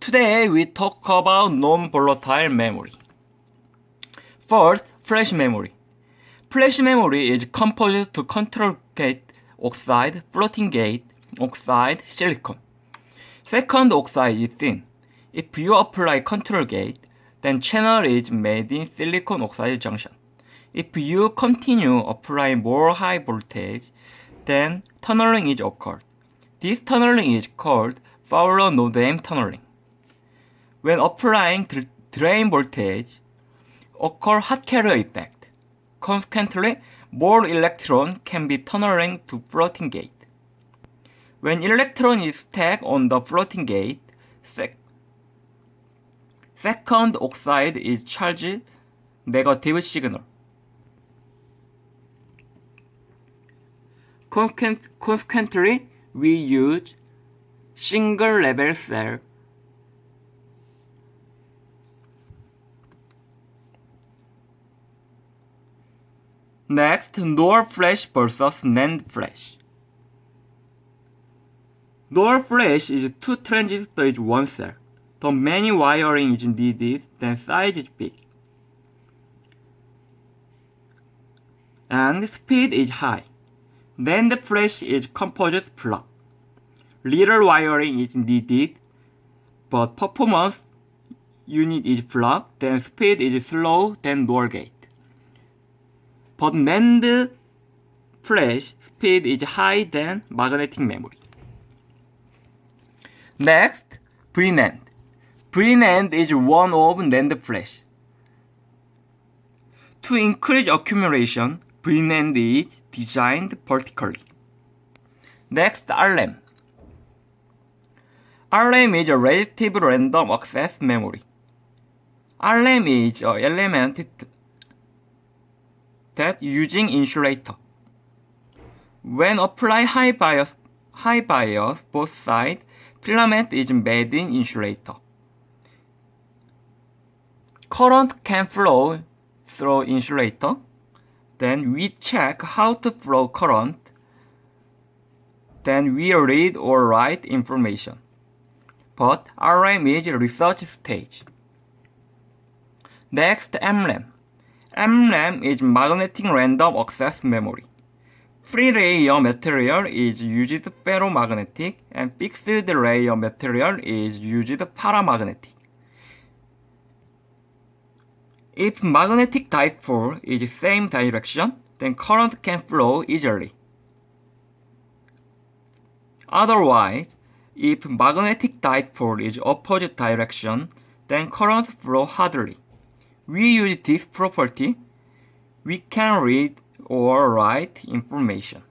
Today we talk about non-volatile memory. First, flash memory. Flash memory is composed to control gate oxide, floating gate oxide, silicon. Second oxide is thin. If you apply control gate, then channel is made in silicon oxide junction. If you continue applying more high voltage, then tunneling is occurred. This tunneling is called Fowler-Noddain tunneling. When applying dr- drain voltage, occur hot carrier effect. Consequently, more electron can be tunneling to floating gate. When electron is stacked on the floating gate, sec- second oxide is charged negative signal. Consequent- Consequently, we use single level cell Next, NOR flash versus NAND flash. NOR flash is two transistors in one cell. The many wiring is needed, then size is big. And speed is high. NAND flash is composite block. Little wiring is needed, but performance unit is block, then speed is slow, then NOR gate. But NAND flash speed is high than magnetic memory. Next, VNAND. VNAND is one of NAND flash. To increase accumulation, VNAND is designed vertically. Next, RRAM. RRAM is a relative random access memory. RRAM is an element that using insulator. When apply high bias, high bias both sides, filament is made in insulator. Current can flow through insulator. Then we check how to flow current. Then we read or write information. But RRAM is research stage. Next, MRAM. MRAM is magnetic random access memory. Free layer material is used ferromagnetic and fixed layer material is used paramagnetic. If magnetic dipole is same direction, then current can flow easily. Otherwise, if magnetic dipole is opposite direction, then current flow hardly. We use this property, we can read or write information.